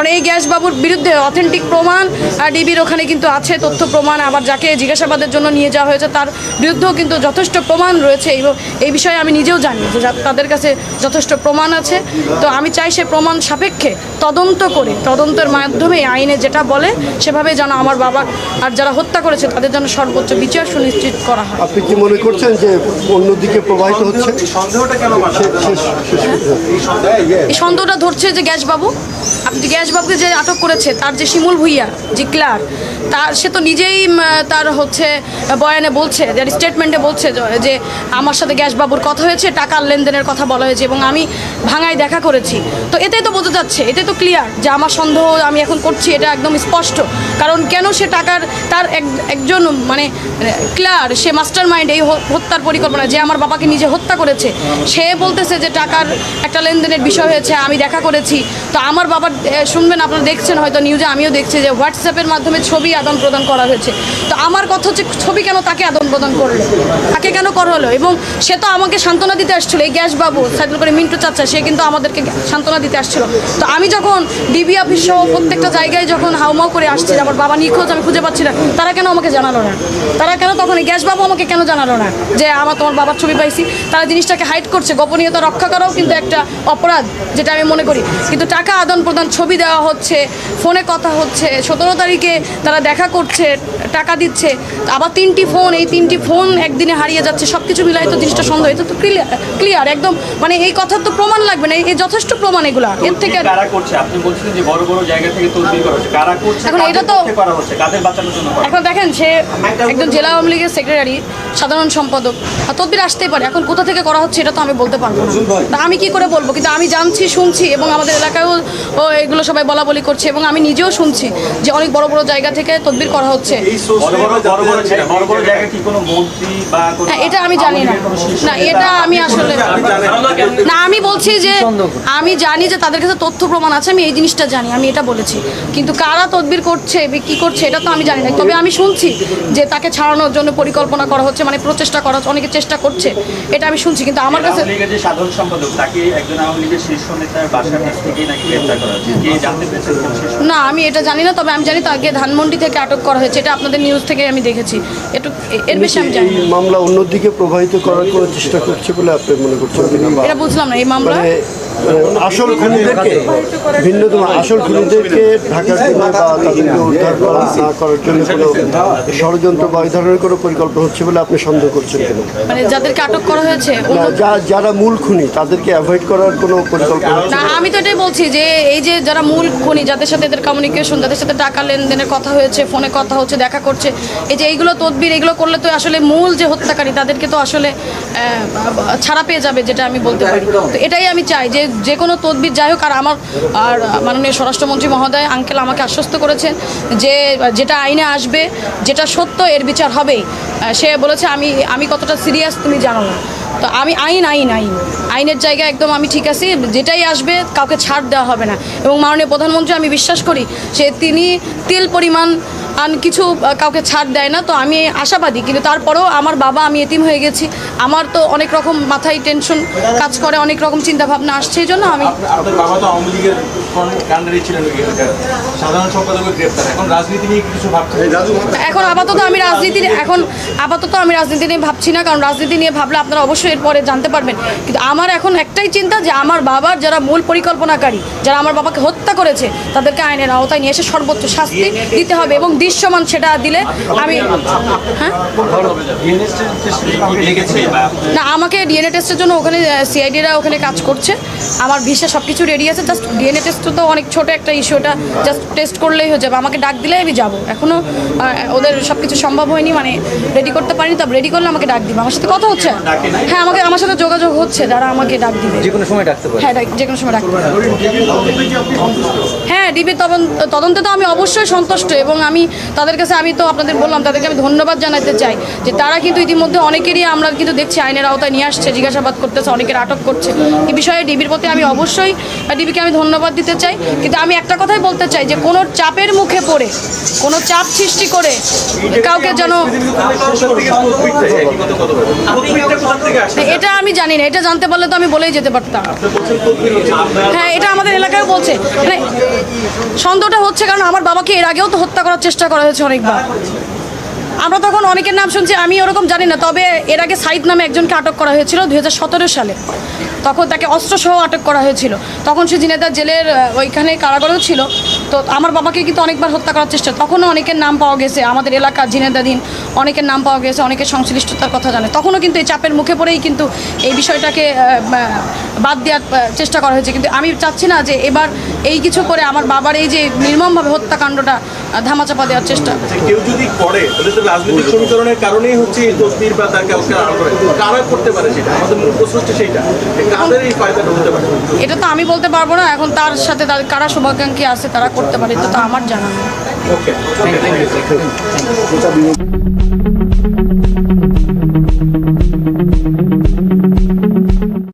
কারণ এই গ্যাস বাবুর বিরুদ্ধে অথেন্টিক প্রমাণ ডিবির ওখানে কিন্তু আছে তথ্য প্রমাণ। আবার যাকে জিজ্ঞাসাবাদের জন্য নিয়ে যাওয়া হয়েছে তার বিরুদ্ধেও কিন্তু যথেষ্ট প্রমাণ রয়েছে। এবং এই বিষয়ে আমি নিজেও জানি যে তাদের কাছে যথেষ্ট প্রমাণ আছে। তো আমি চাই সে প্রমাণ সাপেক্ষে তদন্ত করে তদন্তের মাধ্যমে আইনে যেটা বলে সেভাবে যেন আমার বাবা আর যারা হত্যা করেছে তাদের যেন সর্বোচ্চ বিচার সুনিশ্চিত করা হয়। আপনি কি মনে করছেন যে অন্যদিকে প্রবাহিত হচ্ছে? সন্দেহটা কেন এই সন্দেহটা ধরছে যে গ্যাসবাবু। আপনি যে গ্যাসবাবুকে যে আটক করেছে, তার যে শিমুল ভুইয়া, যে ক্লার তার, সে তো নিজেই তার হচ্ছে, বয়ানে বলছে যার স্টেটমেন্টে বলছে যে- আমার সাথে গ্যাসবাবুর কথা হয়েছে, টাকার লেনদেনের কথা বলা হয়েছে এবং আমি ভাঙায় দেখা করেছি। তো এতেই তো বোঝা যাচ্ছে এতে তো ক্লিয়ার যে আমার সন্দেহ আমি এখন করছি, এটা একদম স্পষ্ট। কারণ কেন সে টাকার, তার এক- একজন মানে ক্লিয়ার সে মাস্টার মাইন্ড এই হত্যার পরিকল্পনা, যে আমার বাবাকে নিজে হত্যা করেছে, সে বলতেছে যে টাকার একটা লেনদেনের বিষয় হয়েছে, আমি দেখা করেছি। তো আমার বাবার শুনবেন, আপনারা দেখছেন হয়তো নিউজে আমিও দেখছি যে হোয়াটসঅ্যাপের মাধ্যমে ছবি আদান প্রদান করা হয়েছে। তো আমার কথা হচ্ছে, ছবি কেন তাকে আদান প্রদান করল? তাকে কেন করা হলো? এবং সে তো আমাকে সান্ত্বনা দিতে আসছিল, এই গ্যাস বাবু সাইকেল করে মিন্টু চাচা, সে কিন্তু আমাদেরকে সান্ত্বনা দিতে আসছিল। তো আমি যখন ডিবি অফিস সহ প্রত্যেকটা জায়গায় যখন হাউমাউ করে আসছি আমার বাবা নিখোঁজ, আমি খুঁজে পাচ্ছি না, তারা কেন আমাকে জানালো না? তারা কেন তখন এই গ্যাস বাবু আমাকে কেন জানালো না? যে আমার, তোমার বাবার ছবি পাইছি, তারা জিনিসটাকে হাইড করছে। গোপনীয়তা রক্ষা করাও কিন্তু একটা অপরাধ, যেটা আমি মনে করি। কিন্তু টাকা আদান প্রদান, ছবি দেওয়া হচ্ছে ফোনে কথা হচ্ছে সতেরো তারিখে তারা দেখা করছে টাকা দিচ্ছে আবার তিনটি ফোন এই তিনটি ফোন একদিনে হারিয়ে যাচ্ছে সব কিছু মিলাই তো জিনিসটা সন্দেহ এটা তো ক্লিয়ার ক্লিয়ার একদম মানে এই কথার তো প্রমাণ লাগবে না এই যথেষ্ট প্রমাণ এগুলা এর থেকে কারা করছে? আপনি বলছিলেন যে বড় বড় জায়গা থেকে তদবির করা হচ্ছে। কারা করছে? এখন এটা তো- করা হচ্ছে? কাদের বাঁচানোর জন্য এখন দেখেন সে একজন জেলা আওয়ামী লীগের সেক্রেটারি সাধারণ সম্পাদক আর তদবির আসতেই পারে। এখন কোথা থেকে করা হচ্ছে এটা তো আমি বলতে পারব না। আমি কি করে বলব? কিন্তু আমি জানছি শুনছি এবং আমাদের এলাকায়ও ও এগুলো সবাই বলা বলি করছে এবং আমি নিজেও শুনছি যে অনেক বড় বড় জায়গা থেকে তদবির করা হচ্ছে। বড় বড় বড় বড় জায়গা বড় বড় জায়গা কি কোনো মন্ত্রী বা কোনো হ্যাঁ এটা আমি জানি না। না এটা আমি আসলে না? আমি বলছি যে আমি জানি যে তাদের কাছে তথ্য প্রমাণ আছে আমি এই জিনিসটা জানি আমি এটা বলেছি। কিন্তু কারা তদবির করছে কি করছে এটা তো আমি জানি না। তবে আমি শুনছি যে তাকে ছাড়ানোর জন্য পরিকল্পনা করা হচ্ছে মানে প্রচেষ্টা করা হচ্ছে অনেকে চেষ্টা করছে এটা আমি শুনছি। কিন্তু আমার কাছে সাধারণ সম্পাদক তাকে একজন আওয়ামী লীগের শীর্ষ নেতার বাসার কাছ থেকেই নাকি গ্রেপ্তার করা হচ্ছে? না আমি এটা জানি না তবে আমি জানি তাকে ধানমন্ডি থেকে আটক করা হয়েছে। এটা আপনাদের নিউজ থেকে আমি দেখেছি। একটু এর বেশি আমি জানি না। মামলা অন্যদিকে প্রভাবিত করার কোনো চেষ্টা করছে বলে আপনি মনে করছেন এটা বুঝলাম না এই মামলা? মানে আসল খুনিদেরকে ভিন্নতম আসল খুনিদেরকে ঢাকার জন্য বা তাদেরকে উদ্ধার করা না করার জন্য কোনো ষড়যন্ত্র বা এই ধরনের কোনো পরিকল্পনা হচ্ছে বলে আপনি সন্দেহ করছেন কেন? মানে যাদেরকে আটক করা হয়েছে না যা যারা মূল খুনি তাদেরকে অ্যাভয়েড করার কোনো পরিকল্পনা হচ্ছে না আমি তো এটাই বলছি যে এই যে যারা মূল খনি যাদের সাথে এদের কমিউনিকেশন যাদের সাথে টাকা লেনদেনের কথা হয়েছে ফোনে কথা হচ্ছে দেখা করছে এই যে এইগুলো তদবির এগুলো করলে তো আসলে মূল যে হত্যাকারী তাদেরকে তো আসলে আহ, ছাড়া পেয়ে যাবে যেটা আমি বলতে পারি। তো এটাই আমি চাই যে যে কোনো তদবির, যাই হোক, আর আমার, আর মাননীয় স্বরাষ্ট্রমন্ত্রী মহোদয়, আঙ্কেল আমাকে আশ্বস্ত করেছেন যে, যেটা আইনে আসবে, যেটা সত্য, এর বিচার হবেই। সে বলেছে, আমি আমি কতটা সিরিয়াস তুমি জানো না। তো আমি আইন আইন আইন। আইনের জায়গায় একদম আমি ঠিক আছি যেটাই আসবে কাউকে ছাড় দেওয়া হবে না। এবং মাননীয় প্রধানমন্ত্রী আমি বিশ্বাস করি যে তিনি তেল পরিমাণ আন কিছু কাউকে ছাড় দেয় না। তো আমি আশাবাদী কিন্তু তারপরেও আমার বাবা আমি এতিম হয়ে গেছি। আমার তো অনেক রকম মাথায় টেনশন কাজ করে অনেক রকম চিন্তা ভাবনা আসছে এই জন্য আমি এখন আপাতত আমি রাজনীতি এখন আপাতত আমি রাজনীতি নিয়ে ভাবছি না কারণ রাজনীতি নিয়ে ভাবলে আপনারা অবশ্যই এরপরে জানতে পারবেন। কিন্তু আমার এখন একটাই চিন্তা যে আমার বাবার যারা মূল পরিকল্পনাকারী, যারা আমার বাবাকে হত্যা করেছে, তাদেরকে আইনের আওতায় নিয়ে এসে সর্বোচ্চ শাস্তি দিতে হবে এবং দৃশ্যমান সেটা দিলে আমি হ্যাঁ? না, আমাকে ডিএনএ টেস্টের জন্য ওখানে সিআইডিরা ওখানে কাজ করছে। আমার ভিসা সব কিছু রেডি আছে জাস্ট ডিএনএ টেস্ট তো অনেক ছোট একটা ইস্যু ওটা জাস্ট টেস্ট করলেই হয়ে যাবে। আমাকে ডাক দিলে আমি যাব। এখনও ওদের সব কিছু সম্ভব হয়নি মানে রেডি করতে পারিনি, তবে রেডি করলে আমাকে ডাক দিবে। আমার সাথে কথা হচ্ছে? হ্যাঁ আমাকে আমার সাথে যোগাযোগ হচ্ছে যারা আমাকে ডাক দিবে। যে কোনো সময় ডাকতে পারে। হ্যাঁ ডাক- যে কোনো সময় ডাকতে পারে। হ্যাঁ ডিবি তদন্ত তদন্তে তো আমি অবশ্যই সন্তুষ্ট এবং আমি তাদের কাছে আমি তো আপনাদের বললাম তাদেরকে আমি ধন্যবাদ জানাতে চাই যে তারা কিন্তু ইতিমধ্যে অনেকেরই আমরা কিন্তু দেখছি আইনের আওতায় নিয়ে আসছে জিজ্ঞাসাবাদ করতেছে অনেকের আটক করছে। এই বিষয়ে ডিবির প্রতি আমি অবশ্যই ডিবিকে আমি ধন্যবাদ দিতে চাই। কিন্তু আমি একটা কথাই বলতে চাই যে কোনো চাপের মুখে পড়ে কোনো চাপ সৃষ্টি করে কাউকে যেন কোথা থেকে আসছে এটা আমি জানি না এটা জানতে পারলে তো আমি বলেই যেতে পারতাম। হ্যাঁ এটা আমাদের এলাকায় বলছে। মানে সন্দেহটা হচ্ছে কারণ আমার বাবাকে এর আগেও তো হত্যা করার চেষ্টা করা হয়েছে অনেকবার। আমরা তখন অনেকের নাম শুনছি আমি ওরকম জানি না তবে এর আগে সাইদ নামে একজনকে আটক করা হয়েছিল দুই হাজার সতেরো সালে। তখন তাকে অস্ত্রসহ আটক করা হয়েছিল। তখন সে জিনেদা জেলের ওইখানে কারাগারও ছিল। তো আমার বাবাকে কিন্তু অনেকবার হত্যা করার চেষ্টা তখনও অনেকের নাম পাওয়া গেছে। আমাদের এলাকার জিনেদাদিন অনেকের নাম পাওয়া গেছে অনেকের সংশ্লিষ্টতার কথা জানে। তখনও কিন্তু এই চাপের মুখে পড়েই কিন্তু এই বিষয়টাকে বাদ দেওয়ার চেষ্টা করা হয়েছে। কিন্তু আমি চাচ্ছি না যে এবার এই কিছু করে আমার বাবার এই যে নির্মমভাবে হত্যাকাণ্ডটা ধামাচাপা দেওয়ার চেষ্টা। কেউ যদি করে রাজনৈতিক সমীকরণের কারণেই হচ্ছে বা তার করে করতে পারে সেটা? আমাদের মূল প্রশ্ন হচ্ছে সেইটা। কাদের এই ফায়দাটা হতে পারে? এটা তো আমি বলতে পারব না। এখন তার সাথে তার কারা শুভাকাঙ্ক্ষী আছে তারা করতে পারে এটা তো আমার জানা নেই।